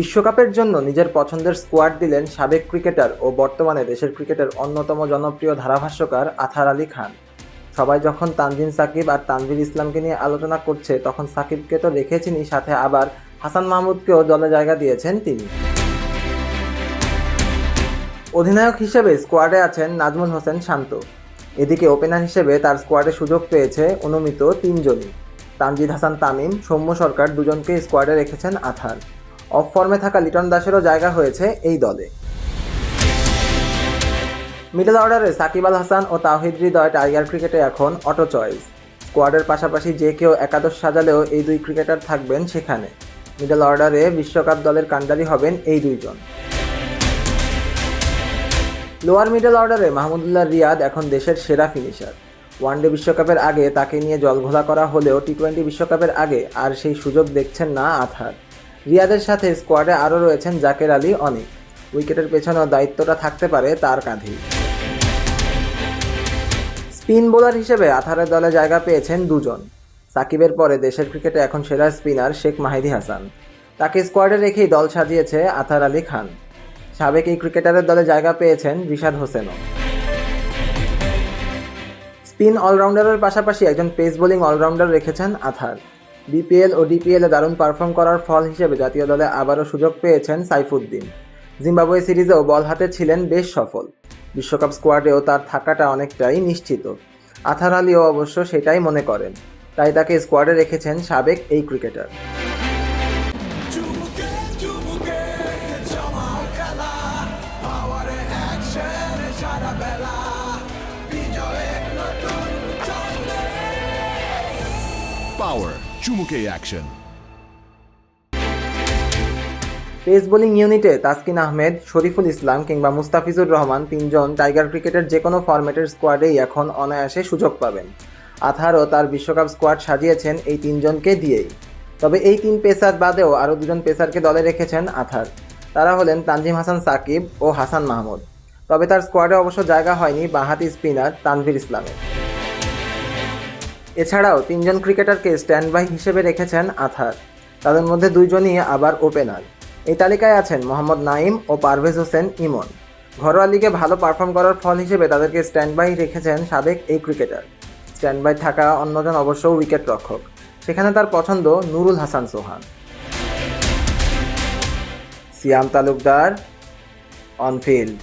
বিশ্বকাপের জন্য নিজের পছন্দের স্কোয়াড দিলেন সাবেক ক্রিকেটার ও বর্তমানে দেশের ক্রিকেটের অন্যতম জনপ্রিয় ধারাভাষ্যকার আথার আলী খান। সবাই যখন তানজিন সাকিব আর তানভীর ইসলামকে নিয়ে আলোচনা করছে, তখন সাকিবকে তো রেখেছেনই সাথে আবার হাসান মাহমুদকেও দলে জায়গা দিয়েছেন তিনি। অধিনায়ক হিসেবে স্কোয়াডে আছেন নাজমুল হোসেন শান্ত। এদিকে ওপেনার হিসেবে তার স্কোয়াডে সুযোগ পেয়েছে অনুমিত তিনজনই। তানজিদ হাসান তামিম, সৌম্য সরকার দুজনকে স্কোয়াডে রেখেছেন আথার। অফ ফর্মে থাকা লিটন দাসেরও জায়গা হয়েছে এই দলে। মিডল অর্ডারে সাকিব আল হাসান ও তাহিদ হৃদয় টাইগার ক্রিকেটে এখন অটো চয়েস। স্কোয়াডের পাশাপাশি যে কেউ একাদশ সাজালেও এই দুই ক্রিকেটার থাকবেন সেখানে। মিডল অর্ডারে বিশ্বকাপ দলের কাণ্ডারি হবেন এই দুইজন। লোয়ার মিডল অর্ডারে মাহমুদুল্লাহ রিয়াদ এখন দেশের সেরা ফিনিশার ওয়ানডে বিশ্বকাপের আগে তাকে নিয়ে জলঘোলা করা হলেও টি টোয়েন্টি বিশ্বকাপের আগে আর সেই সুযোগ দেখছেন না আথার রিয়াদের সাথে স্কোয়াডে আরও রয়েছেন জাকের আলী, অনিক। উইকেটের পেছনেও দায়িত্বটা থাকতে পারে তার কাঁধেই। স্পিন বোলার হিসেবে আথারের দলে জায়গা পেয়েছেন দুজন। সাকিবের পরে দেশের ক্রিকেটে এখন সেরা স্পিনার শেখ মাহিদি হাসান। তাকে স্কোয়াডে রেখেই দল সাজিয়েছে আথার আলী খান। সাবেক এই ক্রিকেটারের দলে জায়গা পেয়েছেন রিশাদ হোসেনও। স্পিন অলরাউন্ডারের পাশাপাশি একজন পেস বোলিং অলরাউন্ডার রেখেছেন আথার। বিপিএল ও ডিপিএলে দারুণ পারফর্ম করার ফল হিসেবে জাতীয় দলে আবারও সুযোগ পেয়েছেন সাইফুদ্দিন। জিম্বাবুয়ে সিরিজেও বল হাতে ছিলেন বেশ সফল। বিশ্বকাপ স্কোয়াডেও তার থাকাটা অনেকটাই নিশ্চিত। আথার আলীও অবশ্য সেটাই মনে করেন। তাই তাকে স্কোয়াডে রেখেছেন সাবেক এই ক্রিকেটার Power. চুমুকে অ্যাকশন পেস বোলিং ইউনিটে তাসকিন আহমেদ, শরীফুল ইসলাম কিংবা মুস্তাফিজুর রহমান তিনজন টাইগার ক্রিকেটের যে কোনো ফরম্যাটের স্কোয়াডেই এখন অনায়াসে সুযোগ পাবেন। আথারও তার বিশ্বকাপ স্কোয়াড সাজিয়েছেন এই তিনজনকে দিয়েই। তবে এই তিন পেসার বাদেও আরও দুজন পেসারকে দলে রেখেছেন আথার। তারা হলেন তানজিম হাসান সাকিব ও হাসান মাহমুদ। তবে তার স্কোয়াডে অবশ্য জায়গা হয়নি বাঁহাতি স্পিনার তানভীর ইসলামের। এছাড়াও তিনজন ক্রিকেটারকে স্ট্যান্ড বাই হিসেবে রেখেছেন আথার। তাদের মধ্যে দুইজনই আবার ওপেনার। এই তালিকায় আছেন মোহাম্মদ নাইম ও পারভেজ হোসেন ইমন। ঘরোয়া লিগে ভালো পারফর্ম করার ফল হিসেবে তাদেরকে স্ট্যান্ড বাই রেখেছেন সাবেক এই ক্রিকেটার। স্ট্যান্ড বাই থাকা অন্যজন অবশ্য উইকেট রক্ষক সেখানে তার পছন্দ নুরুল হাসান সোহান। Siam Talukdar, on field.